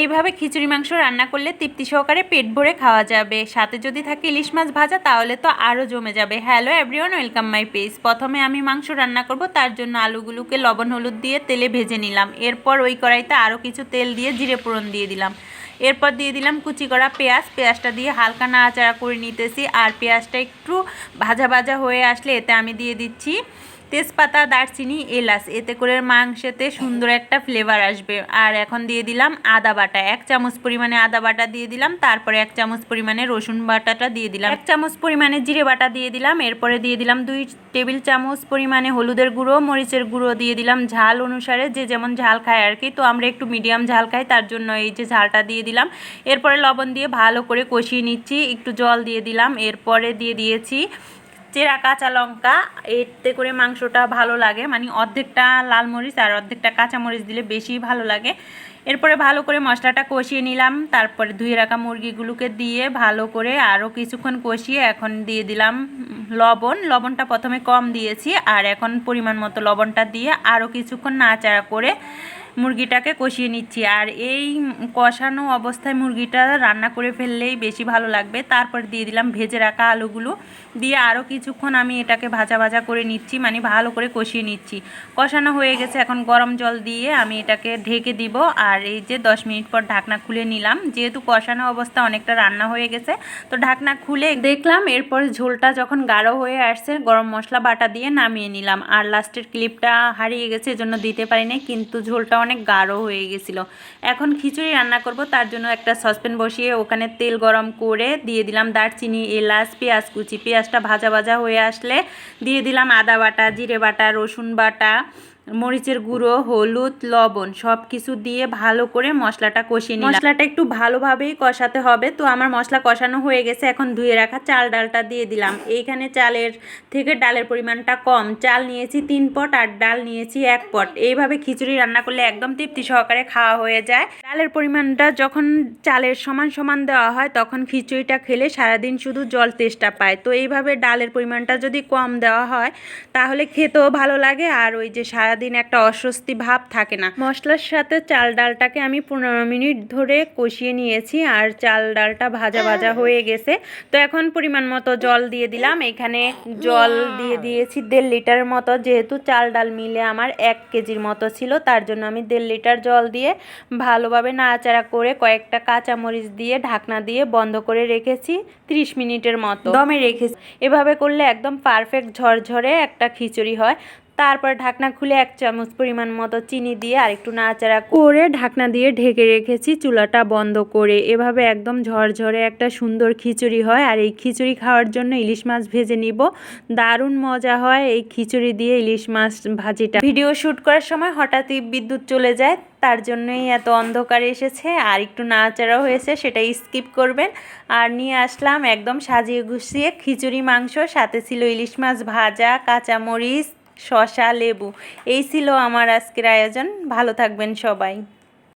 এইভাবে খিচুড়ি মাংস রান্না করলে তৃপ্তি সহকারে পেট ভরে খাওয়া যাবে। সাথে যদি থাকে ইলিশ মাছ ভাজা, তাহলে তো আরও জমে যাবে। Hello everyone welcome my page প্রথমে আমি মাংস রান্না করব, তার জন্য আলুগুলোকে লবণ, হলুদ দিয়ে তেলে ভেজে নিলাম। এরপর ওই কড়াইতে আরও কিছু তেল দিয়ে জিরে ফোড়ন দিয়ে দিলাম। এরপর দিয়ে দিলাম কুচি করা পেঁয়াজ। পেঁয়াজটা দিয়ে হালকা নাড়াচাড়া করে নিতেছি। আর পেঁয়াজটা একটু ভাজা ভাজা হয়ে আসলে এতে আমি দিয়ে দিচ্ছি তেজপাতা, দারচিনি, এলাচ। এতে করে মাংসেতে সুন্দর একটা ফ্লেভার আসবে। আর এখন দিয়ে দিলাম আদা বাটা। এক চামচ পরিমাণে আদা বাটা দিয়ে দিলাম। তারপরে এক চামচ পরিমাণে রসুন বাটাটা দিয়ে দিলাম। এক চামচ পরিমাণে জিরে বাটা দিয়ে দিলাম। এরপরে দিয়ে দিলাম দুই টেবিল চামচ পরিমাণে হলুদের গুঁড়ো, মরিচের গুঁড়ো দিয়ে দিলাম ঝাল অনুসারে। যে যেমন ঝাল খায় আর কি। তো আমরা একটু মিডিয়াম ঝাল খাই, তার জন্য এই যে ঝালটা দিয়ে দিলাম। এরপরে লবণ দিয়ে ভালো করে কষিয়ে নিচ্ছি। একটু জল দিয়ে দিলাম। এরপরে দিয়ে দিয়েছি চেরা কাঁচা লঙ্কা, এতে করে মাংসটা ভালো লাগে। মানে অর্ধেকটা লাল মরিচ আর অর্ধেকটা কাঁচা মরিচ দিলে বেশি ভালো লাগে। এরপরে ভালো করে মশলাটা কষিয়ে নিলাম। তারপরে ধুয়ে রাখা মুরগিগুলোকে দিয়ে ভালো করে আরও কিছুক্ষণ কষিয়ে এখন দিয়ে দিলাম। লবণ, লবণটা প্রথমে কম দিয়েছি আর এখন পরিমাণ মতো লবণটা দিয়ে আরও কিছুক্ষণ নাড়াচাড়া করে মুরগিটাকে কষিয়ে নিচ্ছি। আর এই কষানো অবস্থায় মুরগিটা রান্না করে ফেললেই বেশি ভালো লাগবে। তারপর দিয়ে দিলাম ভেজে রাখা আলুগুলো। দিয়ে আরও কিছুক্ষণ আমি এটাকে ভাজা ভাজা করে নিচ্ছি মানে ভালো করে কষিয়ে নিচ্ছি। কষানো হয়ে গেছে এখন গরম জল দিয়ে আমি এটাকে ঢেকে দিব। আর এই যে দশ মিনিট পর ঢাকনা খুলে নিলাম। যেহেতু কষানো অবস্থা অনেকটা রান্না হয়ে গেছে, তো ঢাকনা খুলে দেখলাম এরপর ঝোলটা যখন গাঢ় হয়ে আসছে, গরম মশলা বাটা দিয়ে নামিয়ে নিলাম। আর লাস্টের ক্লিপটা হারিয়ে গেছে, এজন্য দিতে পারিনি, কিন্তু ঝোলটা অনেক গাঢ় হয়ে গেছিল। এখন খিচুড়ি রান্না করব, তার জন্য একটা সসপ্যান বসিয়ে ওখানে তেল গরম করে দিয়ে দিলাম দারচিনি, এলাচ, পেঁয়াজ কুচি। পেঁয়াজটা ভাজা ভাজা হয়ে আসলে দিয়ে দিলাম আদা বাটা, জিরে বাটা, রসুন বাটা। মরিচের গুঁড়ো, হলুদ, লবণ সব কিছু দিয়ে ভালো করে মশলাটা কষিয়ে নিলাম। মশলাটা একটু ভালোভাবেই কষাতে হবে। তো আমার মশলা কষানো হয়ে গেছে। এখন ধুয়ে রাখা চাল ডালটা দিয়ে দিলাম। এইখানে চালের থেকে ডালের পরিমাণটা কম। চাল নিয়েছি তিন পট আর ডাল নিয়েছি এক পট। এইভাবে খিচুড়ি রান্না করলে একদম তৃপ্তি সহকারে খাওয়া হয়ে যায়। ডালের পরিমাণটা যখন চালের সমান সমান দেওয়া হয়, তখন খিচুড়িটা খেলে সারাদিন শুধু জল তেষ্টা পায়। তো এইভাবে ডালের পরিমাণটা যদি কম দেওয়া হয়, তাহলে খেতেও ভালো লাগে। আর ওই যে সারা সারাদিন একটা অস্বস্তি ভাব থাকে না। মশলার সাথে চাল ডালটাকে আমি পনেরো মিনিট ধরে কষিয়ে নিয়েছি আর চাল ডালটা ভাজা ভাজা হয়ে গেছে। তো এখন পরিমাণ মতো জল দিয়ে দিলাম। এখানে জল দিয়ে দিয়েছি দেড় লিটারের মতো। যেহেতু চাল ডাল মিলে আমার এক কেজির মতো ছিল, তার জন্য আমি দেড় লিটার জল দিয়ে ভালোভাবে নাড়াচাড়া করে কয়েকটা কাঁচামরিচ দিয়ে ঢাকনা দিয়ে বন্ধ করে রেখেছি ত্রিশ মিনিটের মতো। দমে রেখেছি। এভাবে করলে একদম পারফেক্ট ঝরঝরে একটা খিচুড়ি হয়। তারপর ঢাকনা খুলে এক চামচ পরিমাণ মতো চিনি দিয়ে আর একটু নাড়াচাড়া করে ঢাকনা দিয়ে ঢেকে রেখেছি চুলাটা বন্ধ করে। এভাবে একদম ঝরঝরে একটা সুন্দর খিচুড়ি হয়। আর এই খিচুড়ি খাওয়ার জন্য ইলিশ মাছ ভেজে নিব। দারুণ মজা হয় এই খিচুড়ি দিয়ে ইলিশ মাছ ভাজিটা। ভিডিও শ্যুট করার সময় হঠাৎই বিদ্যুৎ চলে যায়, তার জন্যই এত অন্ধকার এসেছে। আর একটু নাড়াচাড়াও হয়েছে, সেটা স্কিপ করবেন। আর নিয়ে আসলাম একদম সাজিয়ে গুছিয়ে খিচুড়ি মাংস, সাথে ছিল ইলিশ মাছ ভাজা, কাঁচামরিচ শশা লেবু এই ছিল আমার আজকের আয়োজন। ভালো থাকবেন সবাই।